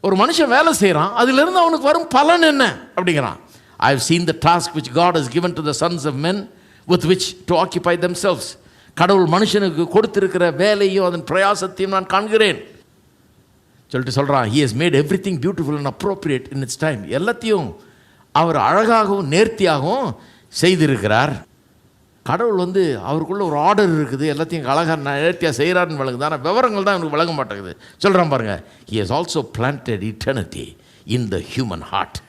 ஒரு மனுஷன் வேலை செய்கிறான் அதிலிருந்து அவனுக்கு வரும் பலன் என்ன? அப்படிங்கிறான். I have seen the task which God is given to the sons of men with which to occupy themselves கடவுள் மனுஷனுக்கு கொடுத்திருக்கிற வேலையும் அதன் பிரயாசத்தையும் நான் காண்கிறேன். சொல்லிட்டு சொல்கிறான் he has made everything beautiful and appropriate in its time எல்லாத்தையும் அவர் அழகாகவும் நேர்த்தியாகவும் செய்திருக்கிறார். கடவுள் வந்து அவருக்குள்ளே ஒரு ஆர்டர் இருக்குது எல்லாத்தையும் அழகாக நேர்த்தியாக செய்கிறாருன்னு விளங்குது. ஆனால் விவரங்கள் தான் எனக்கு விளங்க மாட்டேங்குது. சொல்கிறான் பாருங்கள் he has also planted eternity in the human heart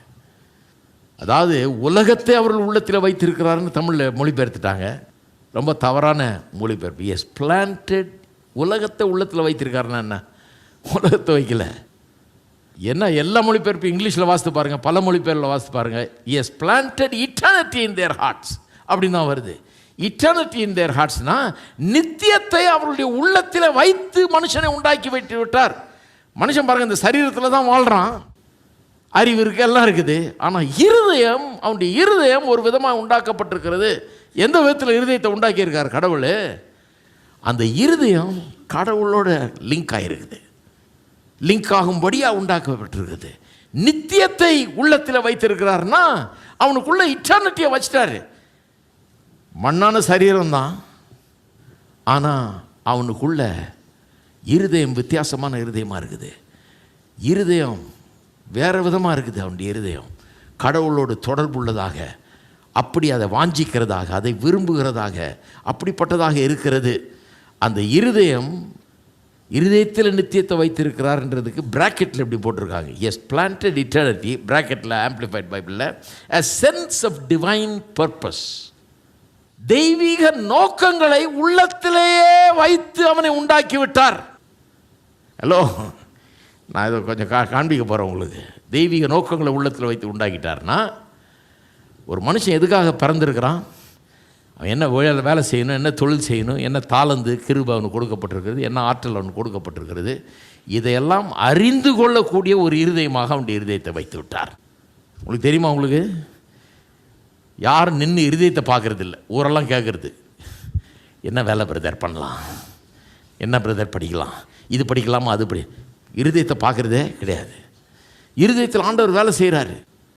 அதாவது உலகத்தை அவர்கள் உள்ளத்தில் வைத்திருக்கிறாருன்னு தமிழில் மொழிபெயர்த்துட்டாங்க. ரொம்ப தவறான மொழிபெயர்ப்பு. எஸ் பிளான்டட் உலகத்தை உள்ளத்தில் வைத்திருக்காருன்னா என்ன? உலகத்தை வைக்கல. என்ன எல்லா மொழிபெயர்ப்பு இங்கிலீஷில் வாசித்து பாருங்கள் பல மொழிபெயர்ப்பில் வாசித்து பாருங்கள் has planted eternity in their hearts அப்படின்னு தான் வருது. இட்டர்னிட்டி இன் தேர் ஹார்ட்ஸ்னா நித்தியத்தை அவருடைய உள்ளத்தில் வைத்து மனுஷனை உண்டாக்கி வைத்து விட்டார். மனுஷன் பாருங்க இந்த சரீரத்தில் தான் வாழ்கிறான் அறிவு இருக்கு எல்லாம் இருக்குது. ஆனால் இருதயம் அவனுடைய இருதயம் ஒரு விதமாக உண்டாக்கப்பட்டிருக்கிறது. எந்த விதத்தில் இருதயத்தை உண்டாக்கியிருக்கார் கடவுள்? அந்த இருதயம் கடவுளோட லிங்க் ஆகிருக்குது லிங்க் ஆகும்படியாக உண்டாக்கப்பட்டிருக்குது. நித்தியத்தை உள்ளத்தில் வைத்திருக்கிறார்னா அவனுக்குள்ளே இட்டர்னிட்டியை வச்சிட்டாரு. மண்ணான சரீரம் தான் ஆனால் அவனுக்குள்ள இருதயம் வித்தியாசமான இருதயமாக இருக்குது. இருதயம் வேறு விதமாக இருக்குது அவனுடைய இருதயம். கடவுளோடு தொடர்புள்ளதாக அப்படி அதை வாஞ்சிக்கிறதாக அதை விரும்புகிறதாக அப்படிப்பட்டதாக இருக்கிறது. அந்த இருதயம் இருதயத்தில் நித்தியத்தை வைத்திருக்கிறார்ன்றதுக்கு பிராக்கெட்டில் இப்படி போட்டிருக்காங்க. எஸ் பிளான்டட் இட்டர்னிட்டி பிராக்கெட்டில் ஆம்பிளிஃபைட் பைபிளில் a sense of divine purpose தெய்வீக நோக்கங்களை உள்ளத்திலேயே வைத்து அவனை உண்டாக்கி விட்டார் ஹலோ நான் இதை கொஞ்சம் கா காண்பிக்க போகிறேன் உங்களுக்கு. தெய்வீக நோக்கங்களை உள்ளத்தில் வைத்து உண்டாக்கிட்டார்னா ஒரு மனுஷன் எதுக்காக பிறந்திருக்கிறான்? அவன் என்ன வேலை வேலை செய்யணும் என்ன தொழில் செய்யணும் என்ன தாளந்து கிருப அவனுக்கு கொடுக்கப்பட்டிருக்கிறது என்ன ஆற்றல் அவனுக்கு கொடுக்கப்பட்டிருக்கிறது இதையெல்லாம் அறிந்து கொள்ளக்கூடிய ஒரு இருதயமாக அவனுடைய இருதயத்தை வைத்து விட்டார். உங்களுக்கு தெரியுமா உங்களுக்கு? யாரும் நின்று இருதயத்தை பார்க்கறது இல்லை ஊரெல்லாம் கேட்குறது என்ன வேலை பிரதர் பண்ணலாம்? என்ன பிரதர் படிக்கலாம்? இது படிக்கலாமா? அது படி. இருதயத்தை பார்க்குறதே கிடையாது. இருதயத்தில் ஆண்டவர் வேலை செய்கிறாரு